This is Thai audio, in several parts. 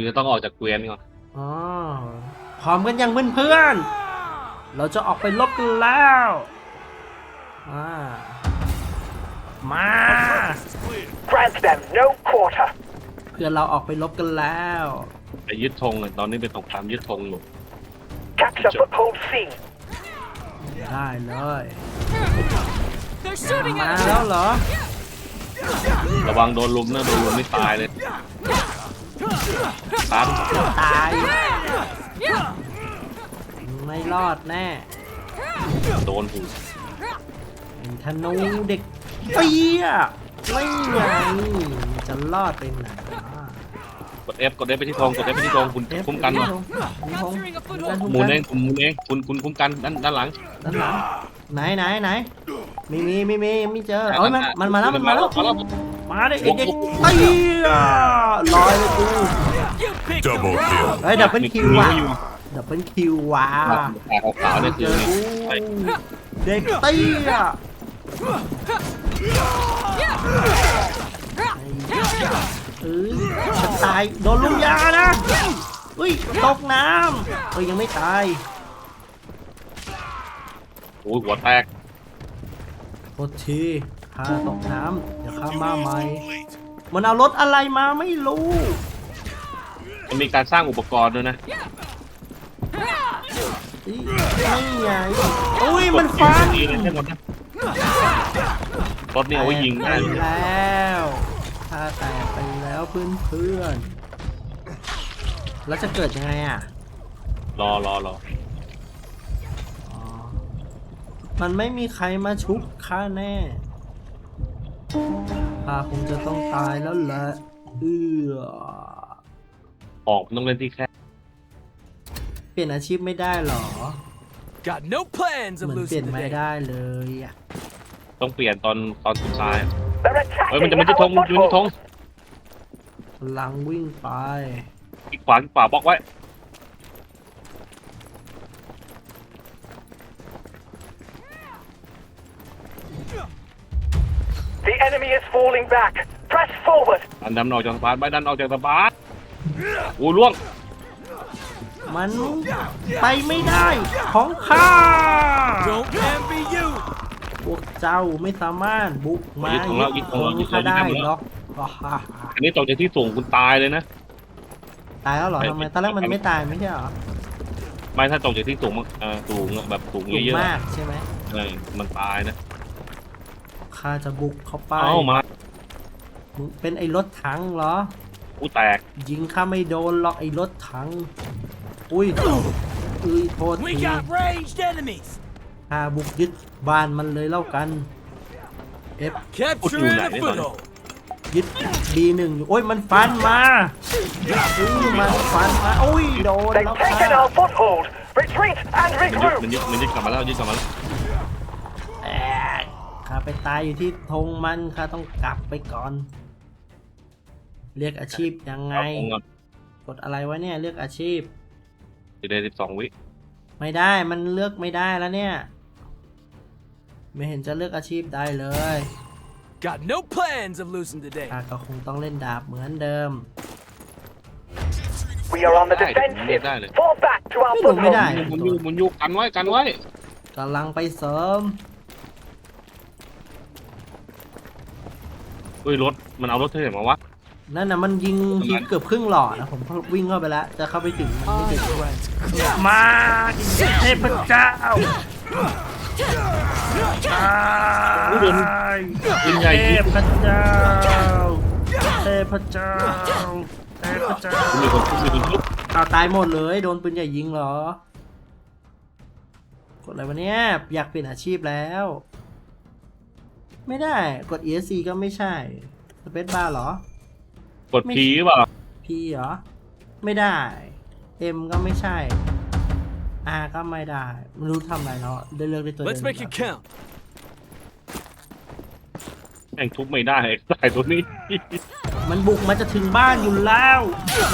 คุณจะต้องออกจากเกวียนก่อนอ๋อพร้อมกันยังเพื่อนๆ เราจะออกไปลบกันแล้วอ่ามา Grant them no quarter. เพื่อนเราออกไปลบกันแล้วไปยึดธงเลยตอนนี้เป็นสงครามยึดธงอยู่ Capture foothold C. ได้เลย They're shooting มา at แล้ว us! เหรอ ระวังโดนลุมนะโดนลุมไม่ตายเลย ตันตาย ไม่รอดแน่ โดนหูเป็นธนูเด็กเปี้ยไม่ไงจะรอดไปไหนวะกด F กด F ไปที่ธงกด F ไปที่ธงคุณคุ้มกันหน่อย Capturing a foothold. หมุนเองคุณหมุนเองคุณคุณคุ้มกันด้านด้านหลังด้านหลังไหนไหนไหนไม่มีไม่มีไม่เจอเอ้ยมันมันมาแล้วมันมาแล้วมาแล้วมาดิไอ้เด็กเตี้ยลอย Double kill. เฮ้ยดับเบิลคิวว่ะอยู่ดับเบิลคิวว่ะตาขาวๆเนี่ยเจคืออนี่กูใช่เด็กเตี้ยเอ้ยจะตายโดนลุมยานะอุ้ยตกน้ำเอ้ยยังไม่ตายโอ้ยหัวแตกโทษทีพาตกน้ำเดี๋ยวข้ามาใหม่ มันเอารถอะไรมาไม่รู้ มันมีการสร้างอุปกรณ์ด้วยนะนี่ไม่ไงอุ้ยมันฟันยิงเลยใช่ไหมนะรถเนี่ยเอาไว้ยิงไปได้เลยแล้วถ้าแตกไปแล้วเพื่อนเพื่อนๆแล้วจะเกิดยังไงอะรอรอรออ๋อมันไม่มีใครมาชุบข้าแน่ข้าคงจะต้องตายแล้วแหละเอือ ออกมันต้องเล่นที่แค่เปลี่ยนอาชีพไม่ได้เหรอ Got no plans เห of มือนเปลี่ย losing นไม่ today. ได้เลยอะต้องเปลี่ยนตอนตอนสุดท้าย They're เฮ้ยมัน attacking จะมันจะธ our งมันจะมันจะธง foothold. พลังวิ่งไป อีกขวาอีกขวาบล็อกไว้ The enemy is falling back. Press forward. ดันดันออกจากสะพานไปดันออกจากสะพาน โอ้ล่วง มันไปไม่ได้ของข้า Don't envy you! พวกเจ้าไม่สามารถบุกมายึดของเรายึดของเรายึดข้าของเรา ได้ยึดของหรเราอกอ่าฮ่าฮ่าอันนี้ตกจากที่สูงคุณตายเลยนะ ตายแล้วเหรอไม่ทำไมตอนแรกมันไม่ตายไม่ใช่เหรอไม่ถ้าตกจากที่สูงเอ่อสูงอะแบบสูงสูงเยอะๆมาอะกใช่ไหมเออมันตายนะ ข้าจะบุกเข้าไปเอ้ามามึงเป็นไอ้รถถังเหรอ กูแตก ยิงข้าไม่โดนหรอกไอ้รถถัง อุ้ยอุ้ยโทษ We ที got ranged enemies! ข้าบุกยึดบ้านมันเลยแล้วกันเอฟ Capturing Put a you foothold! ยึด B1 อยู่โอ้ยมันฟันมาอุ้ยมันฟันมาอุ้ยโดน They've แล้ว taken ค่ะ our foothold. Retreat and มันยึด regroup. มันยึดมันยึดกลับมาแล้วยึดกลับมาแล้วแอกข้าไปตายอยู่ที่ธงมันข้าต้องกลับไปก่อน เรียกอาชีพยังไงเอาของก่อนกดอะไรวะเนี่ยเลือกอาชีพอยู่ในสิบสองวิ ไม่ได้มันเลือกไม่ได้แล้วเนี่ย ไม่เห็นจะเลือกอาชีพได้เลย Got no plans of losing today. ข้าก็คงต้องเล่นดาบเหมือนเดิม We are on the ได้เดี๋ยวมันเรีย defensive. กได้เลย Fall back to our ไม่รู้ไม่ได้ foothold. มันอยู่มันอยู่กันไว้กันไว้ กำลังไปเสริม เฮ้ยรถ มันเอารถเท่มาวะ นั่นน่ะมันยิงทีเกือบครึ่งหลอดนะผมวิ่งเข้าไปแล้วจะเข้าไปถึงมันไม่ถึงด้วยมาเทพเจ้าอุ้ยโดนปืนใหญ่เทยิงพเจ้าเทพเจ้าเทพเจ้ามีคนทุบมีคนทุบเอาตายหมดเลยโดนปืนใหญ่ยิงเหรอกดอะไรวะเนี่ยอยากเปลี่ยนอาชีพแล้ว ไม่ได้กด ESC ก็ไม่ใช่สเปซบาร์เหรอ กดผีเปล่า P เหรอ ไม่ได้ M ก็ไม่ใช่ R ก็ไม่ได้ไม่รู้ทำอะไรเนาะได้เลือกได้ตัว Let's เดียว make it count. แม่งทุบไม่ได้ใส่ตัวนี้ มันบุกมาจะถึงบ้านอยู่แล้ว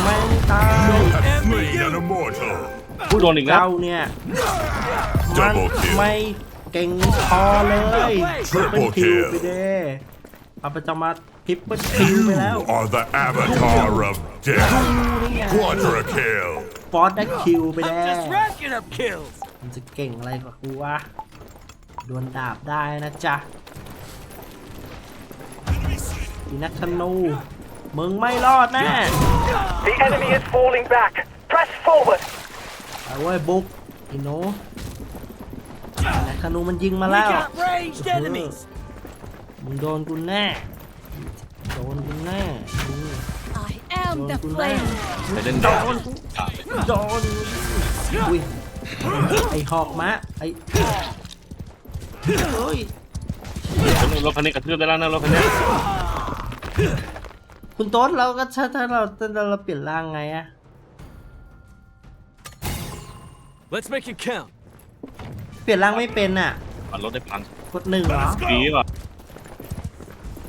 ไม่ตาย Slain an immortal. ผู้โดนอีกแล้วเจ้าเนี่ยมัน Double kill ไม่เก่งพอเลย Triple เป็นคิว kill ไปเด้ เอาไปจะมาทริปเปิลคิวไปแล้ว Are the avatar of death. นี่ไง Quadra kill. ฟอสได้คิวไปแล้ I'm ว just racking up kills. มันจะเก่งอะไรกว่ากูวะดวลดาบได้นะจ๊ะอีนักธนูมึงไม่รอดแน่ The enemy is falling back. Press forward. ไปเว้ยบุกอีโนนักธนูมันยิงมา We แล้ว got ranged enemies. มึงโดนกูแน่โดนกูแน่มึง I am the Don't do flame. ไปเล่นดาบโดนอุ้ยไอหอกมะไอเฮ้ยรถคันนี้กระทืบได้แล้วนะรถคันนี้คุณโต๊ดเราก็ถ้าถ้าเราถ้าเราเปลี่ยนร่างไงอะ Let's make it count. เปลี่ยนร่างไม่เป็นอะปั่นรถได้พังกดหนึ่งเหรอดีป่ะ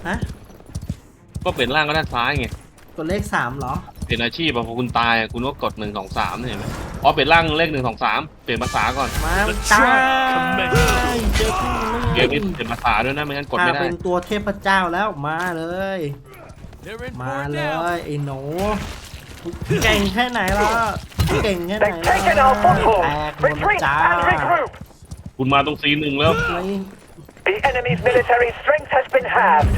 ฮะ ก็เปลี่ยนร่างก็ด้านซ้ายไงกดเลขสามเหรอ เปลี่ยนอาชีพอะพอคุณตายอะคุณก็กดหนึ่งสองสามเนี่ยเห็นไหมอ๋อเปลี่ยนร่างเลขหนึ่งสองสามเปลี่ยนภาษาก่อน มาตายเจอกูเกไม่มนี้เปลี่ยนภาษาด้วยนะไม่งั้นกดข้าไม่ได้เป็นตัวเทพเจ้าแล้วมาเลย They're in มา for it เล now. ยไอ้หนูเก่งแค่ไหนล่ะเก่งแค่ไหน They've ล่ะ taken our แต foothold. กหมด Retreat จ้า and regroup. คุณมาตรงซีหนึ่งแล้ว ไม่ The enemy's military strength has been halved.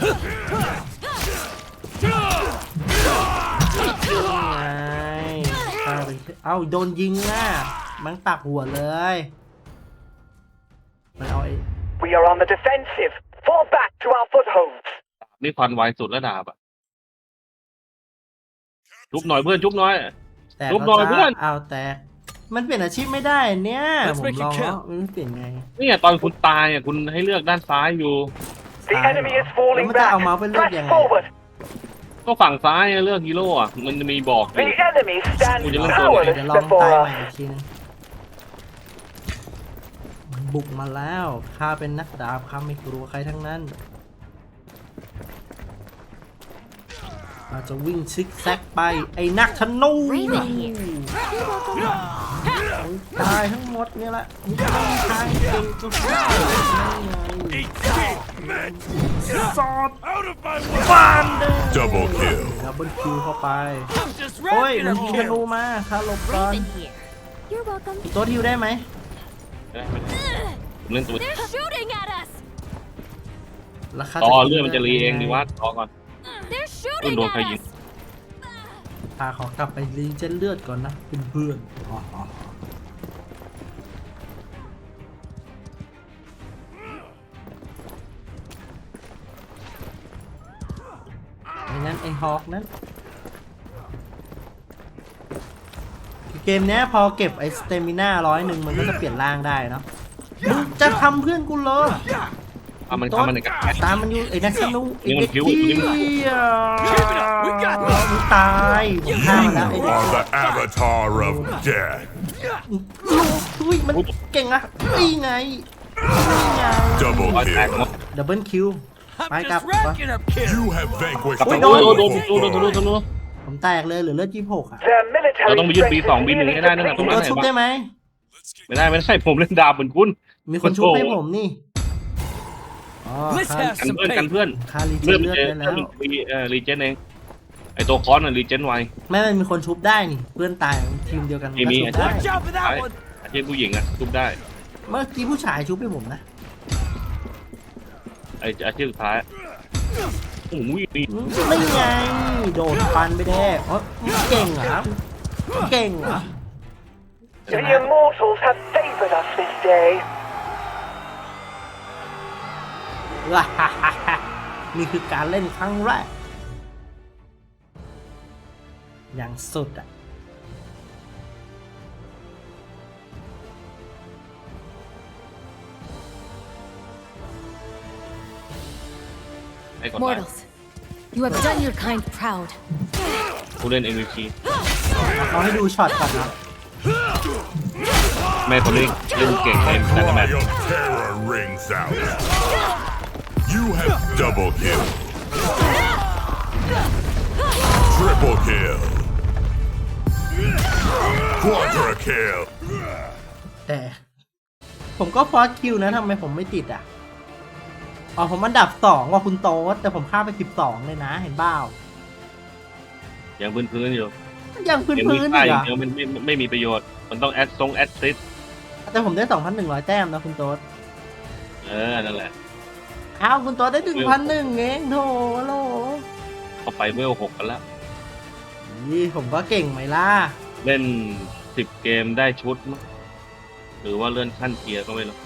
ไงข้าไปเอ้าโดนยิงอะมันตักหัวเลยมันเอาไอ้ We are on the defensive. Fall back to our footholds. นี่ฟันไวสุดแล้วดาบอะจุบหน่อยเพื่อนจุบหน่อย แต่ลุกหน่อยเพื่อน เอาแต่ มันเปลี่ยนอาชีพไม่ได้เนี่ย Let's ผม make it ลองแล้ว count มันเปลี่ยนไง เนี่ยตอนคุณตายอะคุณให้เลือกด้านซ้ายอยู่ The Fine. enemy is falling Vamos a back. dar uma volta Press again. forward. ก็ฝั่งซ้ายอะเลือกฮีโร่อะมันจะมีบอกอยู่ The enemy stands Ui, lên powerless เดี๋ยวลองตาย before ใหม่ us. อีกทีนึงมันบุกมาแล้วข้าเป็นนักดาบข้าไม่กลัวใครทั้งนั้น เราจะวิ่งซิกแซกไปไอ้นักธนู Raven here. You're welcome. มึงตายทั้งหมดเนี่ยแหละมึงไม่มีทางเก่งก็ได้สอด Out of my ฟานเด้ Double kill. ดับเบิลคิวเข้าไป I'm just โอ้ย racking มัน up ยิงธนู kills. มาข้าหลบก่อน Raven here. You're welcome. โต๊ะฮิวได้ไหมได้ไม่ได้ผมเล่นตัว They're shooting at us. ราคาต่อเรื่องมันจะรีเองดีวะต่อก่อน They're Ui, shooting đồ at thầy gì? us. พาเขากลับไปรีเจนเลือดก่อนนะเป็นเพื่อนอ๋ออ๋อไอ้นั้นไอ้ฮอกนั้นคือเกมเนี้ยพอเก็บไอ้สเตมิน่าร้อยหนึ่งมันก็จะเปลี่ยนร่างได้เนาะมึงจะทำเพื่อนกูเลย เอามันต้เข้ามาในกระแสตามมันอยู่ไอ้นักสนุกไอ้นี่มันเด็กผิวเหี้นี่มันย We got มึงตายผมฆ่ามันแล้วไอ้ You เด็ก are the avatar of death. อุ้ยมันเก่งอะนี่ไงนี่ไง Double รอยแตกหมด kill. ดับเบิลคิว I'm Back just up, racking up kills. You have vanquished กลับไป Ui, โด đồ. นโดนโดนโดนโดนโดนโดนผมแตกเลยเหลือเลือดยี่หกอะ Their military Ờ, tao mới giết strength bị is phòng, bị nearly người ta nữa là คุณ depleted. ตัวชุบได้ไหม ไม่ได้ไม่ได้ผมเล่นดาบเหมือนคุณ มีคนชุบให้ผมนี่ อ๋อ Let's ค่า have กัน some เพื่อนกัน pain. เพื่อนค่ารีเจเลือดนเลือดเจได้นแล้ว รีเอ่อรีเจนเองไอตัวคอนอะรีเจนไวไม่ไม่มีคนชุบได้นี่ เพื่อนตายทีมเดียวกันมีมีก็ชุบได้ Watch out for that one. อาชีพผู้หญิงอะทุบได้เมื่อกี้ผู้ชายชุบให้ผมนะ ไออาชีพสุดท้ายโอ้โหมีไม่ไง โดนฟันไปแด้อ๋อเก่งเหรอเก่งเหรอ The immortals have favored us this day. นี่คือการเล่นครั้งแรก อย่างสุดอะไอกดไลค์ Mortals, you have done your kind proud. ผู้เล่น MVP เราให้ดูช็อตก่อนนะแม่คนนี้เล่นเก่งในแต่ละแม Cry ตช์ of terror rings out. You have double kill. Triple kill. Quadra kill. แต่ผมก็ฟอสคิวนะทำไมผมไม่ติดอะ อ๋อผมอันดับสองว่าคุณโต๊ดแต่ผมข้ามไปสิบสองเลยนะเห็นเปล่ายังพื้นพื้นๆอยู่มันยังพื้นเกมพื้นี้นค่าอีกอย่างอะเดียวมันไม่ไม่ไม่มีประโยชน์ มันต้องแอดทรงแอดซิสแต่ผมได้สองพันหนึ่งร้อยแต้มนะคุณโต๊ดเออ นั่นแหละ อ้าวคุณโต๊ดได้หนึ่งพันหนึ่งเองโถโลเข้าไปเวลหกกันแล้วนี่ผมก็เก่งไหมล่ะ เล่นสิบเกมได้ชุดมั้งหรือว่าเลื่อนขั้นเกียร์ก็ไม่รู้